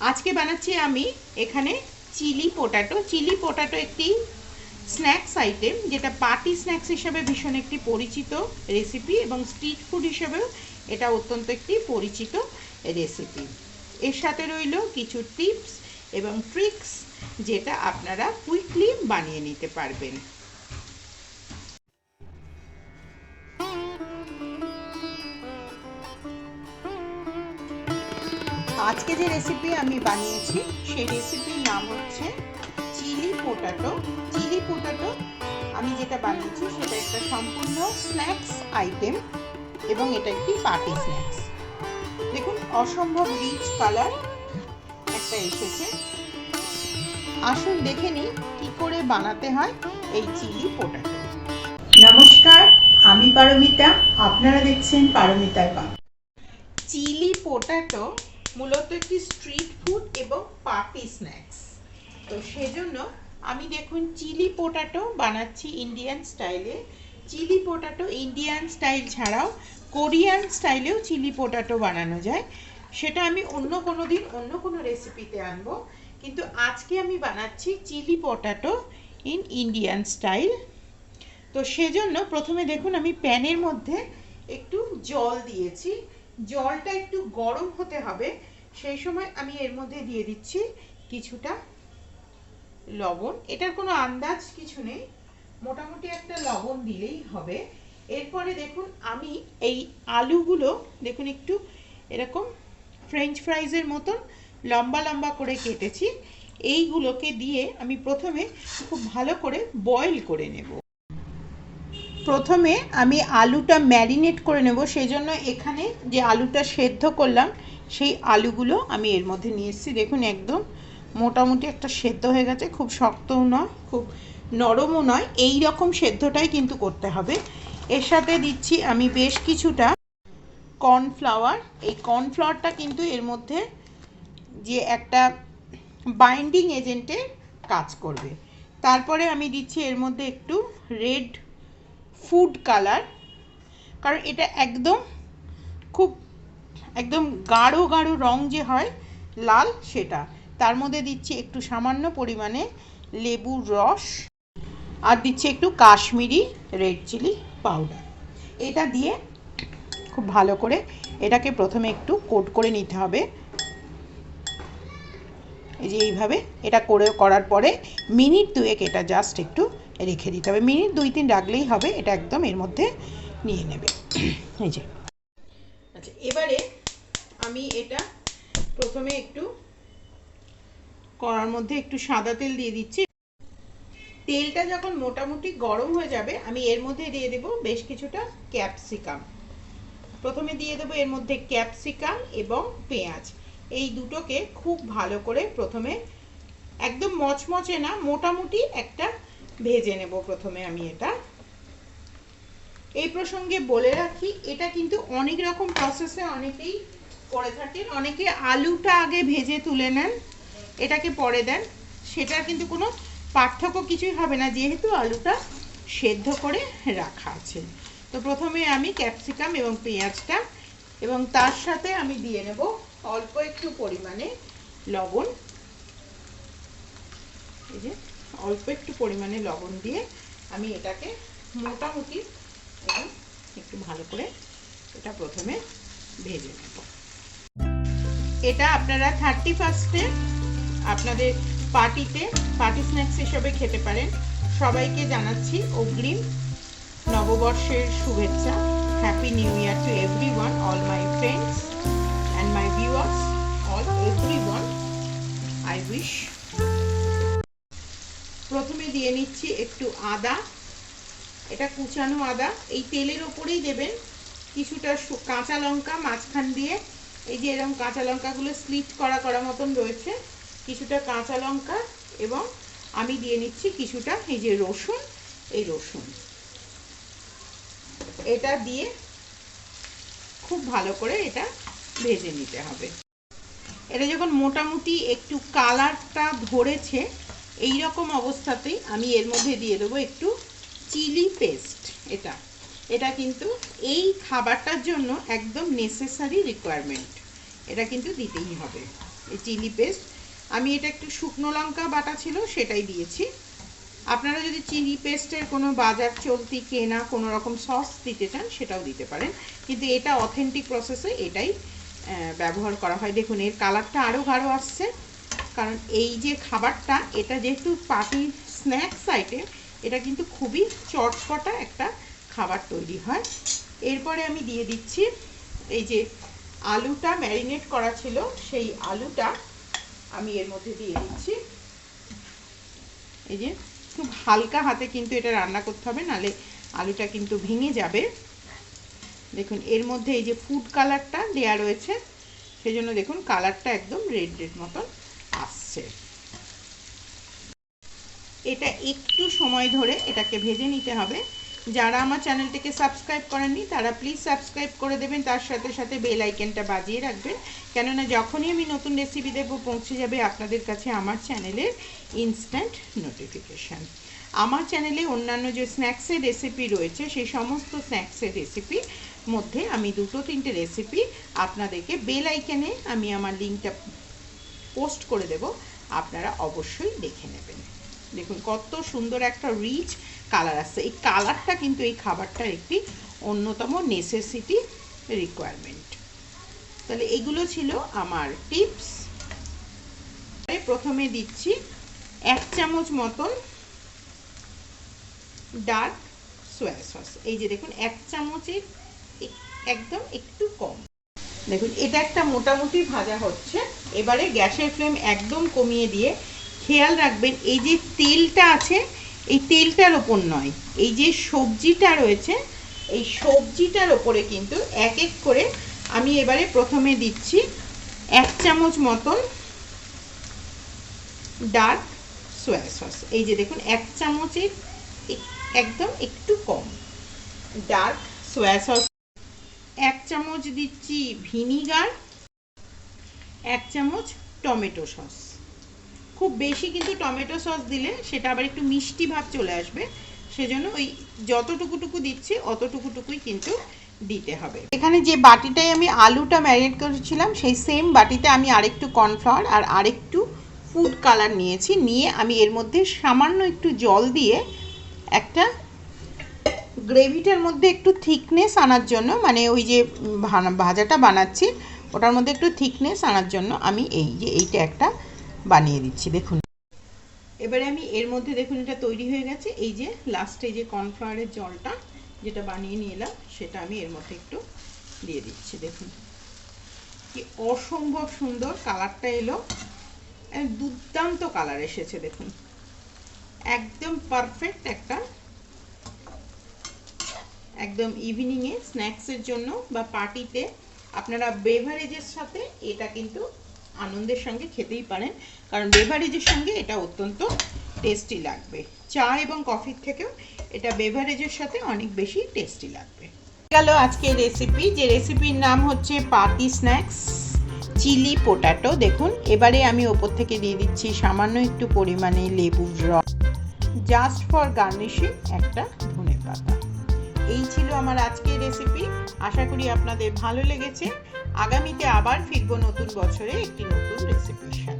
আজকে বানাচ্ছি আমি এখানে চিলি পোটাটো। চিলি পোটাটো একটি স্ন্যাক্স আইটেম যেটা পার্টি স্ন্যাক্স হিসেবে ভীষণ একটি পরিচিত রেসিপি এবং স্ট্রিট ফুড হিসেবেও এটা অত্যন্ত একটি পরিচিত রেসিপি এর সাথে রইল কিছু টিপস এবং ট্রিক্স যেটা আপনারা কুইকলি বানিয়ে নিতে পারবেন। আজকে যে রেসিপি আমি বানিয়েছি সেই রেসিপির নাম হচ্ছে চিলি পোটাটো। চিলি পোটাটো আমি যেটা বানিয়েছি সেটা একটা সম্পূর্ণ স্ন্যাক্স আইটেম এবং এটা একটি পার্টি স্ন্যাক্স দেখুন অসম্ভব রিচ কালার একটা এসেছে। আসুন দেখে নিই কী করে বানাতে হয় এই চিলি পোটাটো। নমস্কার আমি পারমিতা। আপনারা দেখছেন পারমিতার পা চিলি পোটাটো মূলত একটি স্ট্রিট ফুড এবং পার্টি স্ন্যাক্স তো সেজন্য আমি দেখুন চিলি পোটাটো বানাচ্ছি ইন্ডিয়ান স্টাইলে চিলি পোটাটো ইন্ডিয়ান স্টাইল ছাড়াও কোরিয়ান স্টাইলেও চিলি পোটাটো বানানো যায়। সেটা আমি অন্য কোনো দিন অন্য কোনো রেসিপিতে আনব। কিন্তু আজকে আমি বানাচ্ছি chilli potato in Indian style তো সেজন্য প্রথমে দেখুন আমি প্যানের মধ্যে একটু জল দিয়েছি। জলটা একটু গরম হতে হবে। সেই সময় আমি এর মধ্যে দিয়ে দিচ্ছি কিছুটা লবণ। এটার কোনো আন্দাজ কিছু নেই। মোটামুটি একটা লবণ দিলেই হবে। এরপরে দেখুন, আমি এই আলুগুলো, দেখুন একটু এরকম ফ্রেঞ্চ ফ্রাইজের মতন লম্বা লম্বা করে কেটেছি। এইগুলোকে দিয়ে আমি প্রথমে খুব ভালো করে বয়েল করে নেব। প্রথমে আমি আলুটা ম্যারিনেট করে নেব। সেই জন্য এখানে যে আলুটা সেদ্ধ করলাম সেই আলুগুলো আমি এর মধ্যে নিয়ে এসেছি। দেখুন একদম মোটামুটি একটা সেদ্ধ হয়ে গেছে। খুব শক্তও নয়, খুব নরমও নয়। এই রকম সেদ্ধটাই কিন্তু করতে হবে। এর সাথে দিচ্ছি আমি বেশ কিছুটা কর্নফ্লাওয়ার। এই কর্নফ্লাওয়ারটা কিন্তু এর মধ্যে যে একটা বাইন্ডিং এজেন্টের কাজ করবে। তারপরে আমি দিচ্ছি এর মধ্যে একটু রেড ফুড কালার। কারণ এটা একদম খুব একদম গাঢ় গাঢ় রং যে হয়, লাল সেটা। তার মধ্যে দিচ্ছি একটু সামান্য পরিমাণে লেবুর রস আর দিচ্ছি একটু কাশ্মীরি রেড চিলি পাউডার। এটা দিয়ে খুব ভালো করে এটাকে প্রথমে একটু কোট করে নিতে হবে। এই যে এইভাবে এটা করে, করার পরে মিনিট দুয়েক এটা জাস্ট একটু রেখে দিতে হবে। মিনিট দুই তিন রাখলেই হবে, এটা একদম এর মধ্যে নিয়ে নেবে। এই যে। আচ্ছা এবারে আমি এটা প্রথমে একটু কড়ার মধ্যে একটু সাদা তেল দিয়ে দিচ্ছি। তেলটা যখন মোটামুটি গরম হয়ে যাবে, আমি এর মধ্যে দিয়ে দেব বেশ কিছুটা ক্যাপসিকাম। প্রথমে দিয়ে দেবো এর মধ্যে ক্যাপসিকাম এবং পেঁয়াজ। এই দুটোকে খুব ভালো করে প্রথমে একদম মচমচে না, মোটামুটি একটা ভেজে নেব প্রথমে আমি এটা। এই প্রসঙ্গে বলে রাখি, এটা কিন্তু অনেক রকম প্রসেসে অনেকেই করে থাকেন। অনেকে আলুটা আগে ভেজে তুলে নেন, এটাকে পরে দেন। সেটার কিন্তু কোনো পার্থক্য কিছুই হবে না, যেহেতু আলুটা সেদ্ধ করে রাখা আছে। তো প্রথমে আমি ক্যাপসিকাম এবং পেঁয়াজটা এবং তার সাথে আমি দিয়ে নেব অল্প একটু পরিমাণে লবণ। এই যে, অল্প একটু পরিমাণে লবণ দিয়ে আমি এটাকে মোটামুটি একটু ভালো করে এটা প্রথমে ভেজে নেব। এটা আপনারা থার্টি ফার্স্টে আপনাদের পার্টিতে পার্টি স্ন্যাক্স হিসেবে খেতে পারেন। সবাইকে জানাচ্ছি অগ্রিম নববর্ষের শুভেচ্ছা। Happy new year to everyone all my friends and my viewers all everyone I wish প্রথমে দিয়ে নিচ্ছি একটু আদা। এটা কুচানো আদা। এই তেলের ওপরেই দেবেন কিছুটা কাঁচা লঙ্কা মাঝখান দিয়ে। এই যে এরকম কাঁচা লঙ্কাগুলো স্লিট করা করা মতন রয়েছে, কিছুটা কাঁচা লঙ্কা এবং আমি দিয়ে নিচ্ছি কিছুটা এই যে রসুন, এই রসুন। এটা দিয়ে খুব ভালো করে এটা ভেজে নিতে হবে। এটা যখন মোটামুটি একটু কালারটা ধরেছে এই রকম অবস্থাতেই আমি এর মধ্যে দিয়ে দেবো একটু চিলি পেস্ট, এটা। এটা কিন্তু এই খাবারটার জন্য একদম নেসেসারি রিকোয়ারমেন্ট এটা কিন্তু দিতেই হবে। এই চিলি পেস্ট, আমি এটা একটু শুকনো লঙ্কা বাটা ছিল, সেটাই দিয়েছি। আপনারা যদি চিলি পেস্টের কোনো বাজার চলতি কেনা, কোনো রকম সস দিতে চান, সেটাও দিতে পারেন। কিন্তু এটা অথেন্টিক প্রসেসে এটাই ব্যবহার করা হয়। দেখুন, এর কালারটা আরও গাঢ় আসছে। কারণ এই যে খাবারটা, এটা যেহেতু পার্টি স্ন্যাক্স আইটেম এটা কিন্তু খুবই চটপটা একটা খাবার তৈরি হয়। এরপরে আমি দিয়ে দিচ্ছি এই যে আলুটা ম্যারিনেট করা ছিল, সেই আলুটা আমি এর মধ্যে দিয়ে দিচ্ছি। এই যে খুব হালকা হাতে কিন্তু এটা রান্না করতে হবে, নালে আলুটা কিন্তু ভেঙে যাবে। দেখুন, এর মধ্যে এই যে ফুড কালারটা দেয়া রয়েছে সেই জন্য দেখুন কালারটা একদম রেড রেড মতন আসছে। এটা একটু সময় ধরে এটাকে ভেজে নিতে হবে। যারা আমার চ্যানেলটিকে সাবস্ক্রাইব করেননি, তারা প্লিজ সাবস্ক্রাইব করে দেবেন, তার সাথে সাথে বেল আইকনটা বাজিয়ে রাখবেন। কেননা যখনই আমি নতুন রেসিপি দেবো, পৌঁছে যাবে আপনাদের কাছে আমার চ্যানেলের ইনস্ট্যান্ট নোটিফিকেশান আমার চ্যানেলে অন্যান্য যে স্ন্যাক্সের রেসিপি রয়েছে, সেই সমস্ত স্ন্যাক্সের রেসিপির মধ্যে আমি দুটো তিনটে রেসিপি আপনাদেরকে বেল আইকনে আমি আমার লিঙ্কটা পোস্ট করে দেব। আপনারা অবশ্যই দেখে নেবেন। দেখুন, কত সুন্দর একটা রিচ কালার আসছে। এই কালারটা কিন্তু এই খাবারটার একটি অন্যতম নেসেসিটি রিকোয়ারমেন্ট তাহলে এগুলো ছিল আমার টিপস প্রথমে দিচ্ছি এক চামচ মতন ডার্ক সোয়া সস এই যে দেখুন, এক চামচের একদম একটু কম। দেখুন, এটা একটা মোটামুটি ভাজা হচ্ছে। এবারে গ্যাসের ফ্লেম একদম কমিয়ে দিয়ে খেয়াল রাখবেন, এই যে তেলটা আছে, এই তেলটার ওপর নয়, এই যে সবজিটা রয়েছে, এই সবজিটার ওপরে কিন্তু এক এক করে আমি এবারে প্রথমে দিচ্ছি এক চামচ মতন ডার্ক সোয়া সস। এই যে দেখুন, এক চামচের একদম একটু কম। ডার্ক সোয়া সস। এক চামচ দিচ্ছি ভিনিগার, এক চামচ টমেটো সস। খুব বেশি কিন্তু টমেটো সস দিলে সেটা আবার একটু মিষ্টি ভাব চলে আসবে। সেজন্য ওই যতটুকুটুকু দিচ্ছি, অতটুকুটুকুই কিন্তু দিতে হবে। এখানে যে বাটিটায় আমি আলুটা ম্যারিনেট করেছিলাম, সেই সেম বাটিতে আমি আরেকটু কর্নফ্লাওয়ার আর আরেকটু ফুড কালার নিয়েছি। নিয়ে আমি এর মধ্যে সামান্য একটু জল দিয়ে একটা গ্রেভিটার মধ্যে একটু থিকনেস আনার জন্য মানে ওই যে ভাজাটা বানাচ্ছি, ওটার মধ্যে একটু থিকনেস আনার জন্য আমি এই যে, এইটা একটা বানিয়ে দিচ্ছি, দেখুন। এবারে আমি এর মধ্যে দেখুন, এটা তৈরি হয়ে গেছে। এই যে লাস্টে যে কর্নফ্লাওয়ারের জলটা যেটা বানিয়ে নিয়ে এলাম সেটা আমি এর মধ্যে একটু দিয়ে দিচ্ছি, দেখুন। কি অসম্ভব সুন্দর কালারটা এলো। দুর্দান্ত কালার এসেছে, দেখুন। একদম পারফেক্ট একটা, একদম ইভিনিংয়ে স্ন্যাক্সের জন্য বা পার্টিতে আপনারা বেভারেজের সাথে এটা কিন্তু আনন্দের সঙ্গে খেতেই পারেন। কারণ বেভারেজের সঙ্গে এটা অত্যন্ত টেস্টি লাগবে। চা এবং কফির থেকেও এটা বেভারেজের সাথে অনেক বেশি টেস্টি লাগবে। গেল আজকের রেসিপি যে রেসিপির নাম হচ্ছে পার্টি স্ন্যাক্স চিলি পোটাটো দেখুন, এবারে আমি ওপর থেকে দিয়ে দিচ্ছি সামান্য একটু পরিমাণে লেবুর রস। জাস্ট ফর গার্নিশিং একটা ধনে পাতা এই ছিল আমার আজকের রেসিপি আশা করি আপনাদের ভালো লেগেছে। আগামীতে আবার ফিরবো নতুন বছরে একটি নতুন রেসিপির সাথে